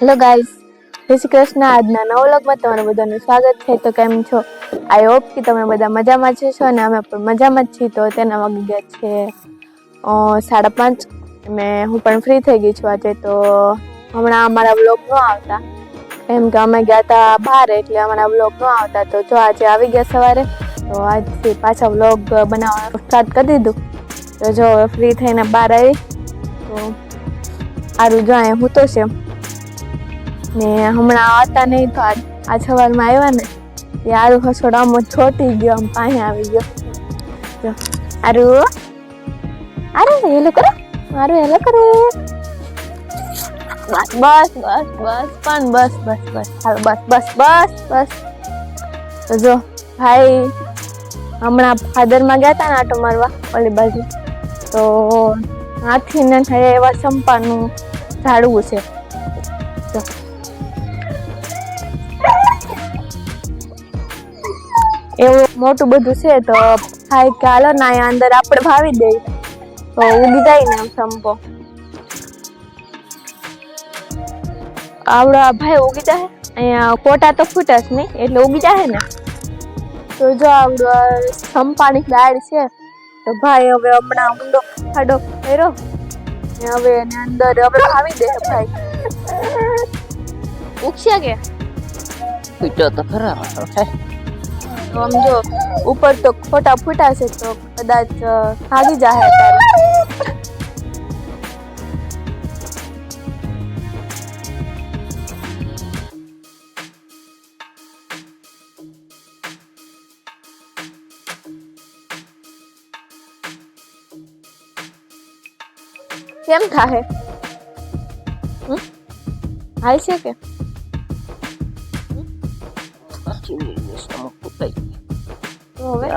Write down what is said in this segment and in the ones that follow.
Hello guys જય શ્રી કૃષ્ણ. આજના નવ વ્લોગમાં તમારું બધાનું સ્વાગત છે. તો કેમ છો? આઈ હોપ કે તમે બધા મજામાં જ છો અને અમે પણ મજામાં જ છીએ. તો તેના વાગી છે સાડા પાંચ. અને હું પણ ફ્રી થઈ ગઈ છું આજે. તો હમણાં અમારા વ્લોગ ન આવતા. કેમ કે અમે ગયા હતા બહાર એટલે અમારા વ્લોગ ન આવતા. તો જો આજે આવી ગયા સવારે, તો આજથી પાછા વ્લોગ બનાવવાનું સ્ટાર્ટ કરી દીધું. તો જો ફ્રી થઈને બહાર આવી. તો સારું જો હું તો છે ને હમણાં હતા નહીં તો આ સવારમાં આવ્યા ને, એ આરું હસોડ આમ છોટી ગયો, આમ પાસે આવી ગયો. આરું. આરું હેલો કરો. મારું હેલો કરો. બસ બસ બસ પણ બસ બસ બસ. હાલ, બસ બસ બસ બસ. તો જો, ભાઈ, હમણાં ફાધરમાં ગયા હતા ને આટો મારવા, ઓલી બાજુ. તો હાથી ને થાય એવા સંપાનું ઝાડવું છે. જો એવું મોટું બધું છે તો થાય કે હાલો ને અહીંયા અંદર આપણે ભાવી દઈએ. તો ઉગી જાય ને આમ સંપો આવડો ભાઈ ઉગી જાય અહીંયા કોટા તો ફૂટસ નહીં, એટલે ઉગી જાય ને. તો જો આવડો સંપાની દાળ છે, તો ભાઈ હવે હમણાં ઊંડો ખાડો કર્યો. હવે એને અંદર હવે ભાવી દે ભાઈ. ઉગશે કે? પીટો તો ખરા તો આમ જો ઉપર તો ખોટા ફૂટાશે તો કદાચ ભાગી જાય કેમ ખાહે? હાલ છે કે? તો હવે?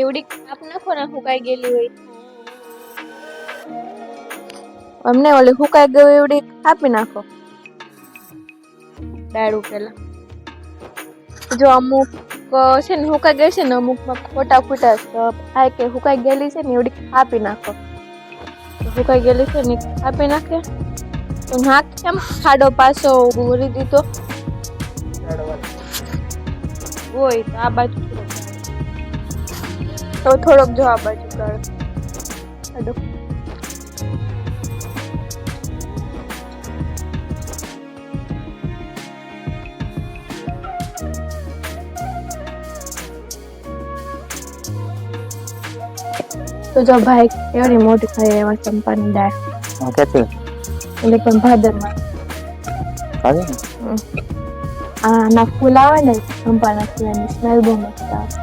એવડી કાપ નાખો ને હુકાઈ ગયેલી હોય. અમને ઓલી હુકાઈ ગયું એવડી કાપી નાખો. ડાળું પેલા. જો અમુક છે ને હુકાઈ ગઈ છે ને અમુકમાં ખોટા ખોટા છે થાય કે હુકાઈ ગયેલી છે ને એવડી કાપી નાખો. તો હુકાઈ ગયેલી છે ને કાપી નાખે. તો નાખ કેમ ખાડો પાછો ઉરી દીધો. હોય તો આ બાજુ થોડોક તો થોડોક જો આ બાજુ કર ખાડો તો જો ભાઈ એવડી મોટી થઈ એમાં ચંપાની દાળ ક્યાંથી એટલે પણ ભાદરમાં આવે ને આના ફૂલ આવે ને ચંપાના ફૂલની સ્મેલ બહુ મસ્ત આવે.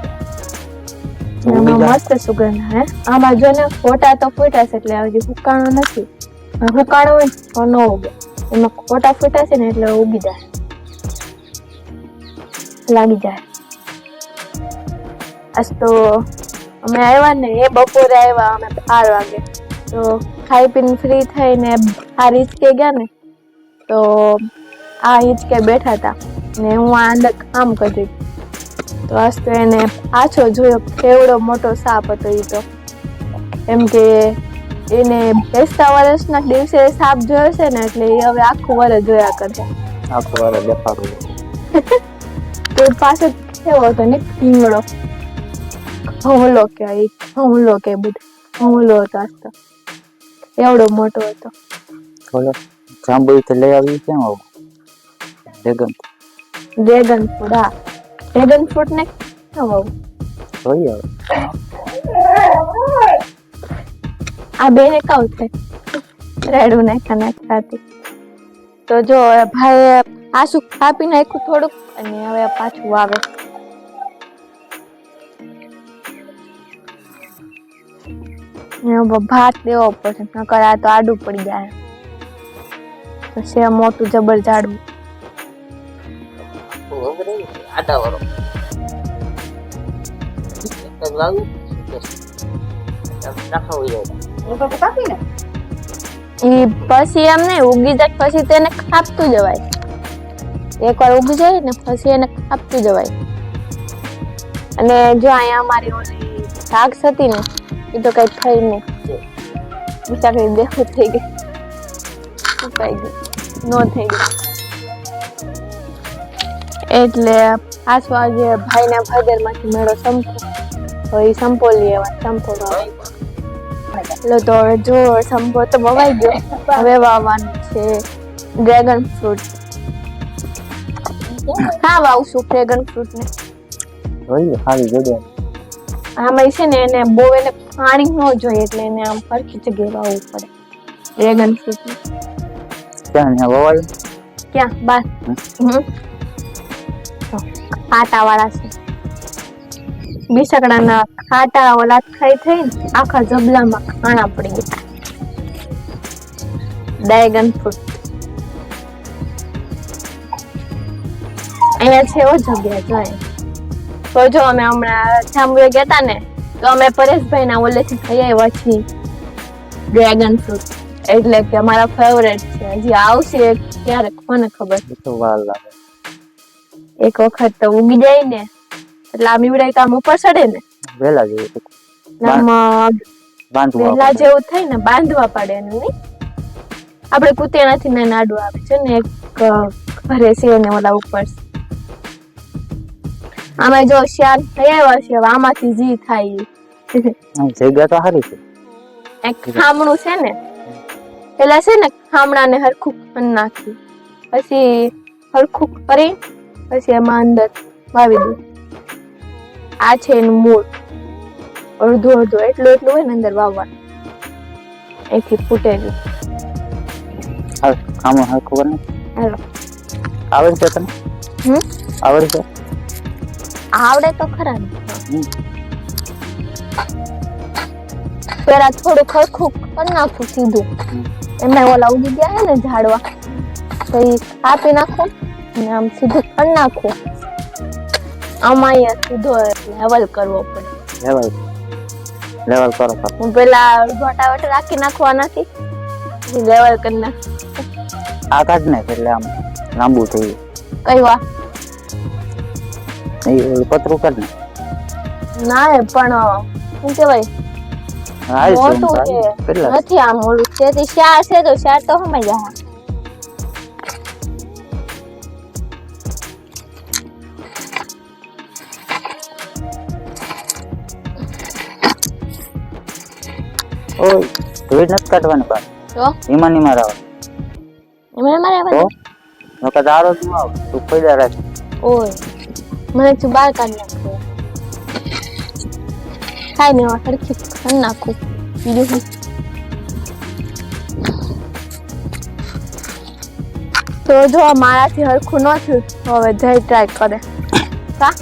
મસ્ત સુગંધ હે આમાં જો ને ફોટા તો ફૂટા છે એટલે હજી હુકાણો નથી હુકાણો હોય તો ન ઉગે એમાં ફોટા ફૂટા છે ને એટલે ઉગી જાય લાગી જાય આજ તો અમે આવ્યા ને એ બપોરે આવ્યા અમે બાર વાગે તો ખાઈ પીને ફ્રી થઈને આ હિંચકે ગયા ને તો આ હિંચકે બેઠા હતા ને હું આ અંદર કરી તો આજ એને પાછો જોયો કેવડો મોટો સાપ હતો એ તો. એમ કે એને બેસતા વર્ષના દિવસે સાપ જોયો છે ને એટલે એ હવે આખું વર્ષ જોયા કરશે. આખું વાર દેખાડું તો પાછો કેવો હતો ને પીંગળો. ઘઉંલો એ ઘઉંલો કે બધું. ઘઉંલો હતો આસ્તો. એવડો મોટો હતો. બોલો જાંબુ તો લઈ આવી કેમ આવું? ડ્રેગન ડ્રેગન ફ્રૂટ હા. ડ્રેગન ફ્રૂટ ને હવે આ બે ને કાઉ છે રેડું કનેક્ટ હતી તો જો ભાઈ આસુ કાપી નાખ્યું થોડુંક અને હવે પાછું આવે ભાત દેવો પડશે નકર આ તો આડું પડી જાય. પછી મોટું જબર ઝાડવું. આડા વાળો. ઈ પછી એમ નહીં ઉગી જાય પછી તેને કાપતું જવાય. એકવાર ઉગી જાય ને પછી એને ખાપતું જવાય. અને જો અહીંયા અમારી ઓલી શાક હતી ને એ તો કઈ થઈ નહીં. બિચારી દેખું થઈ ગઈ. સુકાઈ ગયું નો થઈ ગયું એટલે પાછો આજે ભાઈના ભાદરમાંથી મેળો સંપો. એ સંપો લઈ સંપો. એટલે તો હવે જો સંપો તો વવાઈ ગયો. હવે વાવવાનું છે ડ્રેગન ફ્રૂટ હા વાવશું ડ્રેગન ફ્રૂટ ને. જગ્યા આમાં છે ને એને બહુ એને પાણી ન જોઈએ એટલે એને આમ સરખી જગ્યાએ વાવવું પડે. ડ્રેગન ફ્રૂટ ક્યાં ક્યાં બાર ખાટા વાળા છે. બિસકડાના કાંટા ઓલા થઈ થઈને આખા જબલામાં ખાણા પડી ગયા. ડ્રેગન ફ્રૂટ અહીંયા છે એવો જગ્યા જોઈએ તો જો અમે હમણાં જાંબુએ ગયા હતા ને, તો અમે પરેશભાઈ ના ઓલેથી ખાઈ આવ્યા છીએ. ડ્રેગન ફ્રૂટ એટલે કે અમારા ફેવરેટ છે. હજી આવશે ક્યારેક, મને ખબર. લાગે. એક વખત તો ઉગી જાય ને એટલે આ તો આમ ઉપર ચડે ને. વેલા જેવું આપણે. જેવું થાય ને બાંધવા પડે એનું નહીં. આપણે કુતિયાનાથી ને નાડું આવે છે ને એક ઘરે છે ને ઓલા ઉપર. આમાં જો શિયાળ થઈ આવ્યા છે આમાંથી જી થાય. જગ્યા તો સારી છે. એક ખામણું છે ને પેલા છે ને ખામણા ને હરખું નાખ્યું પછી હરખું કરી પછી એમાં અંદર વાવી દઉં. આ છે એનું મૂળ. અડધું અડધું એટલું એટલું હોય ને અંદર વાવવાનું. એથી ફૂટેલું હાલ કામ હરખું કરે ને હાલો. આવડે છે તને? હમ? આવડે છે? આવડે તો ખરા પેલા થોડું ખરખું કરી નાખું સીધું. એમાં ઓલા ઉગી ગયા ને ઝાડવા. તો એ કાપી નાખો. અને આમ સીધો કરી નાખો. આમાં અહીંયા સીધો લેવલ કરવો પડે. લેવલ લેવલ કરો હું પેલા વટાવટ રાખી નાખવાનાથી લેવલ કરી નાખ. આ કાઢ ને એટલે આમ લાંબુ થઈ કઈ વા એ પતરું કર ને. ના એ પણ શું કહેવાય? છે મોટું છે. નથી આમ ઓલું. તેથી શાર છે તો શાર તો સમય જાય ધોઈ નથી કાઢવાની પાછું તો? એમાં ની મારા એમાં મારે તો? નકર આરો જ ન તું પૈદા રાખ ઓય મને તું બહાર કાઢી નાખો કાંઈ નહીં હવે કરી નાખું. બીજું શું? તો જો આ મારાથી હરખું ન થયું. હવે જય ટ્રાય કરે. કા?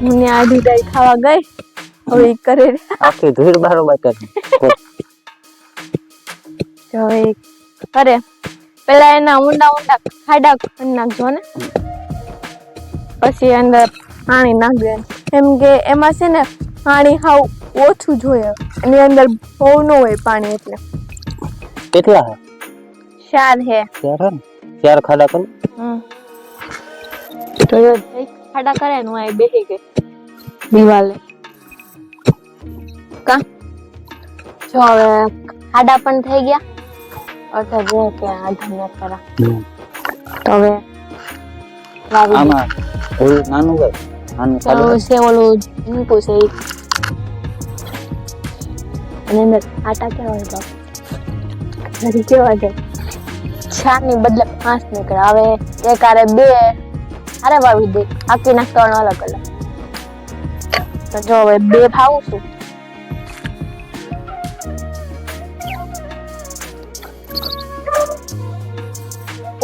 મને ખાવા ગઈ. હવે ઈ કરે. આખી ધૂળ બરોબર કરે. તો હવે કરે. પેલા એના ઊંડા ઊંડા ખાડા કરી નાખજો ને. પછી અંદર પાણી નાખજો એમ. કે એમાં છે ને પાણી હાવ ઓછું જોઈએ એની અંદર બહુ ન હોય પાણી એટલે. કેટલા હે? ચાર હે. ચાર હે ચાર ખાડા કર? હમ. તો ખાડા કરે ને હું અહીં બેસી ગઈ. દિવાલે. કા? જો હવે ખાડા પણ થઈ ગયા. અર્થે જો કે આધા ન કરા. તો હવે આમાં ઓલું નાનું ગઈ નાનું ખાડું છે ઓલું મૂકું છે અને અંદર આટા કેવા હોય તો? ઘરી કેવા છે ચારની બદલે પાંચ નીકળે. હવે એક આરે બે અરે વાવી દે. આખી નાખવાનો અલગ અલગ. તો જો હવે બે ભાવું છું.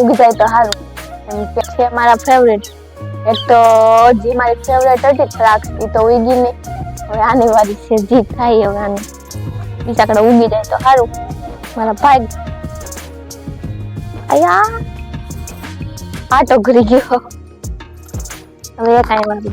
ઉગી જાય તો સારું એમ કે છે મારા ફેવરેટ એક તો જે મારી ફેવરેટ હતી દ્રાક્ષ. એ તો ઉગી નહીં હવે આની વારી છે જીત થાય હવે આને. બીજા કડે ઉગી જાય તો સારું મારા ભાઈ અયા આ તો ઘરી ગયો. હવે કાંઈ વારી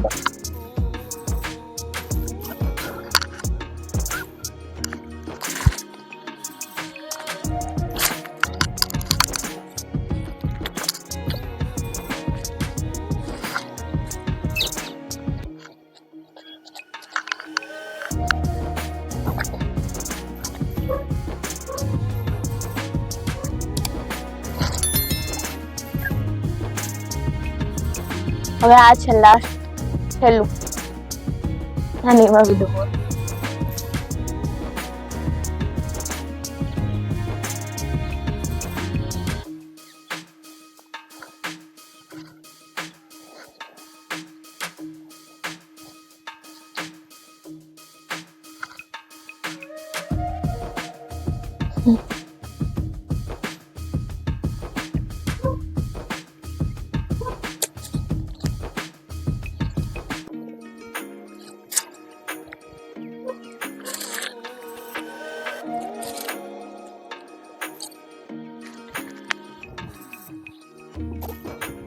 હવે આ છે લાસ્ટ છેલ્લું. નાની એમાં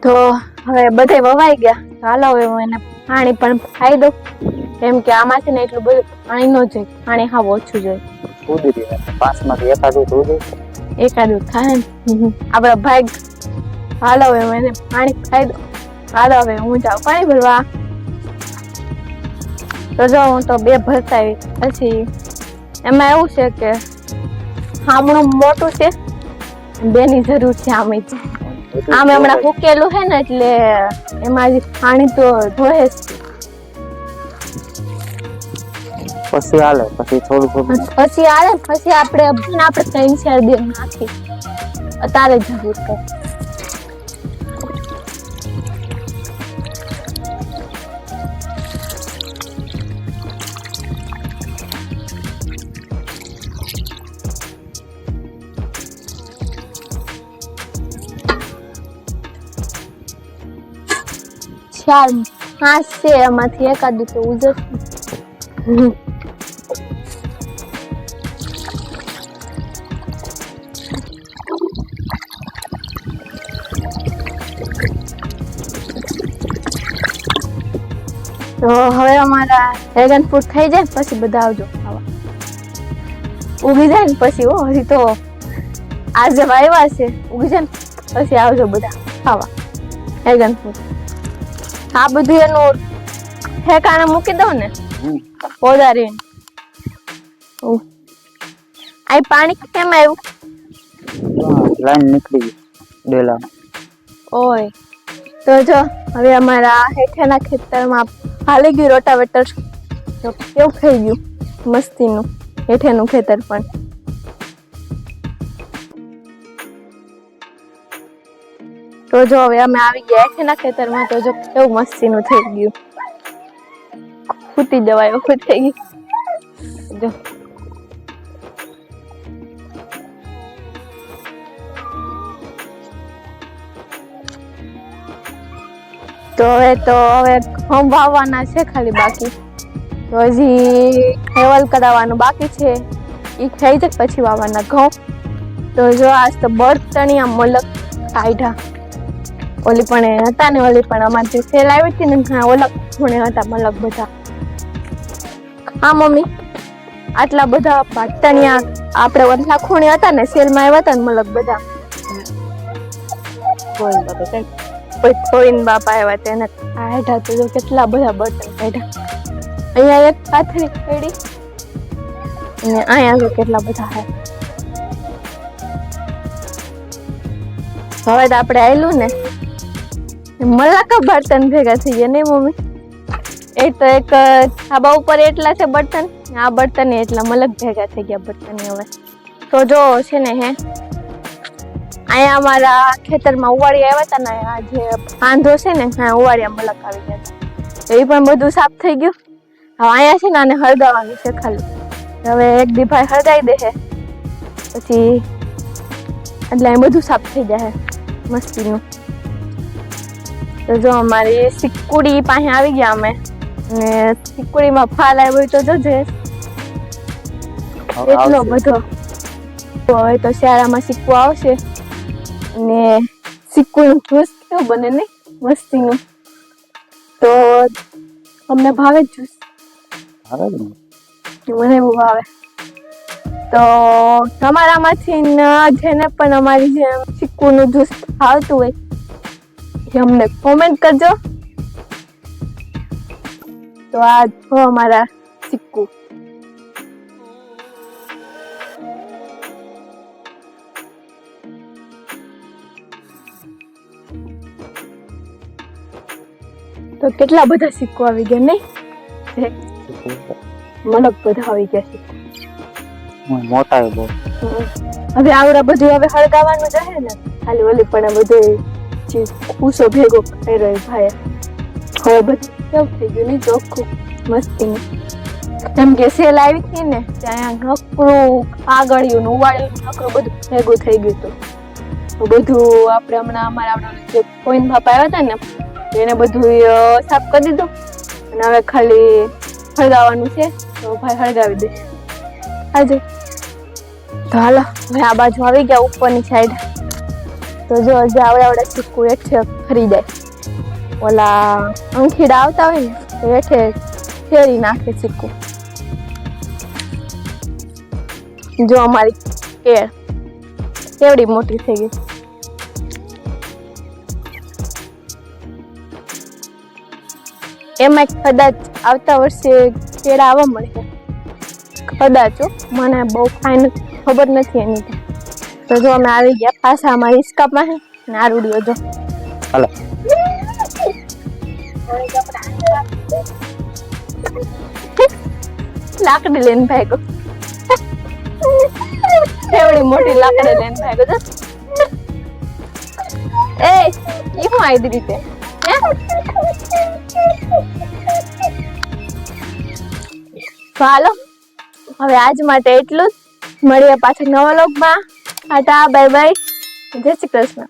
તો હવે બધે વવાઈ ગયા. ચાલો હવે હું એને પાણી પણ ખાઈ દઉં. કેમ કે આમાંથી ને એટલું બધું પાણી ન જોઈએ. પાણી હા ઓછું જોઈએ. પાંચમાંથી એકાદું થાય ને. આપણા ભાઈ હાલો હવે હું એને પાણી ખાઈ દઉં. હાલો હવે હું જાઉં. પાણી ભરવા. તો જો હું તો બે ભરતા પછી એમાં એવું છે કે હામણું મોટું છે. બેની જરૂર છે આમે આમે હમણાં ફૂકેલું છે ને એટલે એમાં પાણી તો ધોએ પછી હાલે પછી થોડું થોડું. પછી આવે પછી આપણે પણ આપણે ત્રણ ચાર દિવસ નાખી અત્યારે જરૂર કરે ચાર પાંચ છે એમાંથી એકાદું તો ઉજર તો હવે અમારા ડ્રેગન ફ્રૂટ થઈ જાય પછી બધા આવજો ખાવા. ઉગી જાય ને પછી હો, હજી તો આજે વાવ્યા છે. ઉગી જાય ને પછી આવજો બધા ખાવા. ડ્રેગન ફ્રૂટ આ બધું એનું ઠેકાણે મૂકી દઉં ને? પોદારી આ પાણી કેમ આવ્યું? લાઈન નીકળી ગઈ ડેલા ઓય. તો જો હવે અમારા હેઠેના ખેતરમાં હાલી ગયું રોટાવેટર. તો કેવું થઈ ગયું મસ્તીનું હેઠેનું ખેતર પણ? તો જો હવે અમે આવી ગયા હેઠેના ખેતરમાં તો જો કેવું મસ્તીનું થઈ ગયું. ખૂટી જવાય એવું થઈ ગયું. જો. તો હવે તો હવે ઘઉં વાવવાના છે ખાલી બાકી. તો હજી હેવલ કરાવવાનું બાકી છે. એ થઈ જાય પછી વાવવાના ઘઉં. તો જો આજ તો બળતણિયા મલક કાઢ્યા. ઓલી પણ હતા ને ઓલી પણ અમારી સેલ આવી હતી ને હા ઓલગ ખૂણે હતા મલક બધા. હા મમ્મી. આટલા બધા પાટણિયા આપણે ઓલા ખૂણે હતા ને સેલમાં આવ્યા હતા ને મલક બધા. કોઈ કોઈન બાપા આવ્યા તેને કાઢ્યા તો કેટલા બધા બટન કાઢ્યા અહીંયા એક પાથરી ખેડી અને અહીંયા તો કેટલા બધા હે. હવે તો આપણે આવેલું ને. મલાકા બર્તન ભેગા થઈ ગયા નહીં મમ્મી? એ તો એક ધાબા ઉપર એટલા છે બર્તન, આ બર્તન એટલા મલક ભેગા થઈ ગયા બર્તન હવે. તો જો, છે ને, હે? અહીંયા અમારા ખેતરમાં ઉવાળી આવ્યા હતા ને, આ જે આંધો છે ને હા ઉવાળિયા મલક આવી ગયા હતા. એ પણ બધું સાફ થઈ ગયું. હવે અહીંયા છે ને, આને હળગાવવાનું છે ખાલી. હવે એક દીભાઈ હળગાવી દે છે પછી, એટલે બધું સાફ થઈ જાય મસ્તીનું. તો જો અમારી સિક્કુડી પાસે આવી ગયા અમે. ને સિક્કુડીમાં ફાલ આવ્યો તો જોજે. એટલો બધો હવે તો શિયાળામાં સિક્કો આવશે. ને સિક્કુનું જ્યુસ કેવું બને ને મસ્તીનું. તો અમને ભાવે જ જ્યુસ. મને બહુ ભાવે. તો તમારામાંથી ન જેને પણ અમારી જેમ સિક્કુનું જ્યુસ ભાવતું હોય એ અમને કોમેન્ટ કરજો. તો આ જો અમારા સિક્કુ તો કેટલા બધા સિક્કો આવી ગયા નહીં? મલક બધા આવી ગયા છે. મોટા બહુ. હવે આવડા બધું હવે હળગાવાનું જ ને? ખાલી ઓલી પણ બધું જે ઉસો ભેગો કરી રહ્યો ભાઈ. હવે બધું કેવું થઈ ગયું? નહીં ચોખ્ખું મસ્તીનું. જેમ કે સેલ આવી હતી ને, ત્યાં નકરું આગળિયું ઉવાળેલું નકરું બધું ભેગું થઈ ગયું હતું. બધું આપણે હમણાં અમારા આપણા જે કોઈન બાપા આવ્યા હતા ને એને બધું સાફ કરી દીધું. અને હવે ખાલી હળગાવવાનું છે. તો ભાઈ હળગાવી દઈશ. આજે તો હાલો, હવે આ બાજુ આવી ગયા ઉપરની સાઈડ તો જો જે આવડે આવડા સિક્કુ હેઠે ફરી જાય ઓલા અંખીડા આવતા હોય ને તો હેઠે ફેરી નાખે ચીકુ. જો અમારી કેળ કેવડી મોટી થઈ ગઈ. એમાં કદાચ આવતા વર્ષે કેળા આવવા મળશે. કદાચ મને બહુ ફાઇન ખબર નથી એની. તો. જો અમે આવી ગયા પાછા અમારી હિસકામાં હે. ને આ રૂડિયો જો. હાલો. લાકડી લઈને ભાગ્યો. એવડી મોટી લાકડી લઈને ભાગ્યો જો. એ ઈ હું આવી રીતે? હાલો. હવે આજ માટે એટલું જ. મળીએ પાછા નવા લોકમાં ટાટા બાય બાય જય શ્રી કૃષ્ણ.